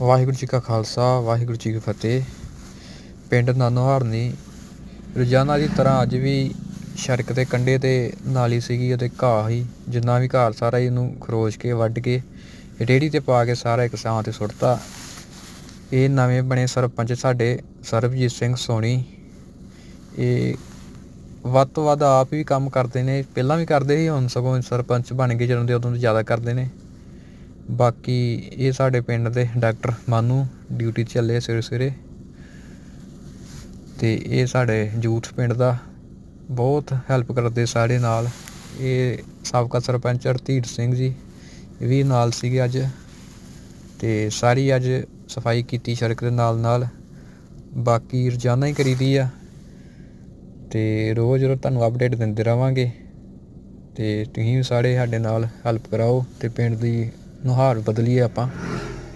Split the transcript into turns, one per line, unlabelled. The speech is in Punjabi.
ਵਾਹਿਗੁਰੂ ਜੀ ਕਾ ਖਾਲਸਾ, ਵਾਹਿਗੁਰੂ ਜੀ ਕੀ ਫਤਿਹ। ਪਿੰਡ ਨਾਨੋਹਾਰਨੀ, ਰੋਜ਼ਾਨਾ ਦੀ ਤਰ੍ਹਾਂ ਅੱਜ ਵੀ ਸੜਕ ਦੇ ਕੰਢੇ 'ਤੇ ਨਾਲੀ ਸੀਗੀ ਅਤੇ ਘਾਹ ਹੀ, ਜਿੰਨਾ ਵੀ ਘਾਹ ਸਾਰਾ ਹੀ ਉਹਨੂੰ ਖਰੋਚ ਕੇ, ਵੱਢ ਕੇ ਰੇਹੜੀ 'ਤੇ ਪਾ ਕੇ ਸਾਰਾ ਇੱਕ ਥਾਂ 'ਤੇ ਸੁੱਟਤਾ। ਇਹ ਨਵੇਂ ਬਣੇ ਸਰਪੰਚ ਸਾਡੇ ਸਰਬਜੀਤ ਸਿੰਘ ਸੋਣੀ। ਇਹ ਵੱਧ ਤੋਂ ਵੱਧ ਆਪ ਵੀ ਕੰਮ ਕਰਦੇ ਨੇ, ਪਹਿਲਾਂ ਵੀ ਕਰਦੇ ਸੀ, ਹੁਣ ਸਗੋਂ ਸਰਪੰਚ ਬਣ ਗਏ, ਜਦੋਂ ਦੇ ਉਦੋਂ ਤੋਂ ਜ਼ਿਆਦਾ ਕਰਦੇ ਨੇ। ਬਾਕੀ ਇਹ ਸਾਡੇ ਪਿੰਡ ਦੇ ਡਾਕਟਰ ਮਾਨੂ ਡਿਊਟੀ 'ਤੇ ਚੱਲੇ ਸਵੇਰੇ ਸਵੇਰੇ। ਤੇ ਇਹ ਸਾਡੇ ਯੂਥ ਪਿੰਡ ਦਾ ਬਹੁਤ ਹੈਲਪ ਕਰਦੇ ਸਾਡੇ ਨਾਲ। ਇਹ ਸਾਬਕਾ ਸਰਪੰਚ ਹਰਧੀਰ ਸਿੰਘ ਜੀ, ਇਹ ਵੀ ਨਾਲ ਸੀਗੇ ਅੱਜ। ਤੇ ਸਾਰੀ ਅੱਜ ਸਫ਼ਾਈ ਕੀਤੀ ਸੜਕ ਦੇ ਨਾਲ ਨਾਲ। ਬਾਕੀ ਰੋਜ਼ਾਨਾ ਹੀ ਕਰੀਦੀ ਆ। ਤੇ ਰੋਜ਼ ਰੋਜ਼ ਤੁਹਾਨੂੰ ਅਪਡੇਟ ਦਿੰਦੇ ਰਵਾਂਗੇ। ਤੇ ਤੁਸੀਂ ਸਾਰੇ ਸਾਡੇ ਨਾਲ ਹੈਲਪ ਕਰਾਓ ਤੇ ਪਿੰਡ ਦੀ ਨੁਹਾਰ ਬਦਲੀਏ ਆਪਾਂ।